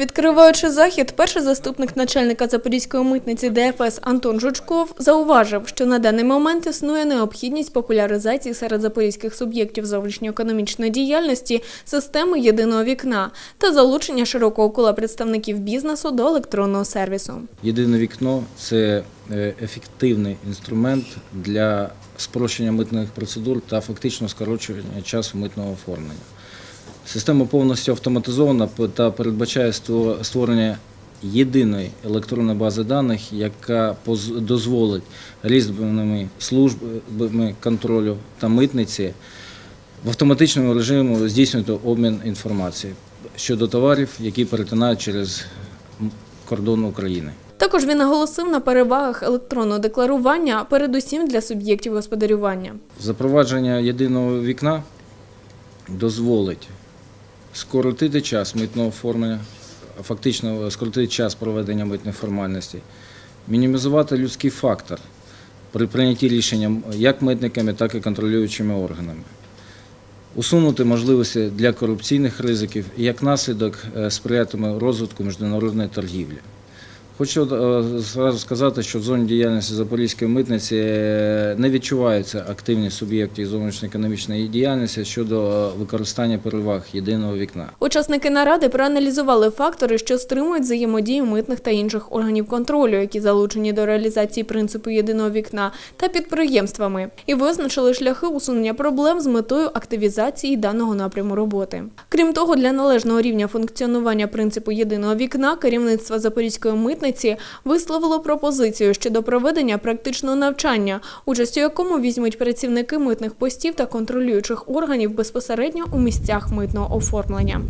Відкриваючи захід, перший заступник начальника Запорізької митниці ДФС Антон Жучков зауважив, що на даний момент існує необхідність популяризації серед запорізьких суб'єктів зовнішньоекономічної діяльності системи єдиного вікна та залучення широкого кола представників бізнесу до електронного сервісу. Єдине вікно це е, ефективний інструмент для спрощення митних процедур та фактично скорочування часу митного оформлення. Система повністю автоматизована та передбачає ство- створення єдиної електронної бази даних, яка дозволить різними службами контролю та митниці в автоматичному режимі здійснювати обмін інформацією щодо товарів, які перетинають через кордон України. Також він наголосив на перевагах електронного декларування, передусім для суб'єктів господарювання. Запровадження єдиного вікна дозволить скоротити час митного оформлення, фактично скоротити час проведення митних формальностей, мінімізувати людський фактор при прийнятті рішення як митниками, так і контролюючими органами, усунути можливості для корупційних ризиків і як наслідок е, сприятиме розвитку міжнародної торгівлі. Хочу е, зразу сказати, що в зоні діяльності Запорізької митниці е, не відчуваються активні суб'єкти зовнішньоекономічної діяльності щодо використання переваг єдиного вікна. Учасники наради проаналізували фактори, що стримують взаємодію митних та інших органів контролю, які залучені до реалізації принципу єдиного вікна, та підприємствами, і визначили шляхи усунення проблем з метою активізації даного напряму роботи. Крім того, для належного рівня функціонування принципу єдиного вікна керівництво Запорізької митниці висловило пропозицію щодо проведення практичного навчання, участь у якому візьмуть працівники митних постів та контролюючих органів безпосередньо у місцях митного оформлення.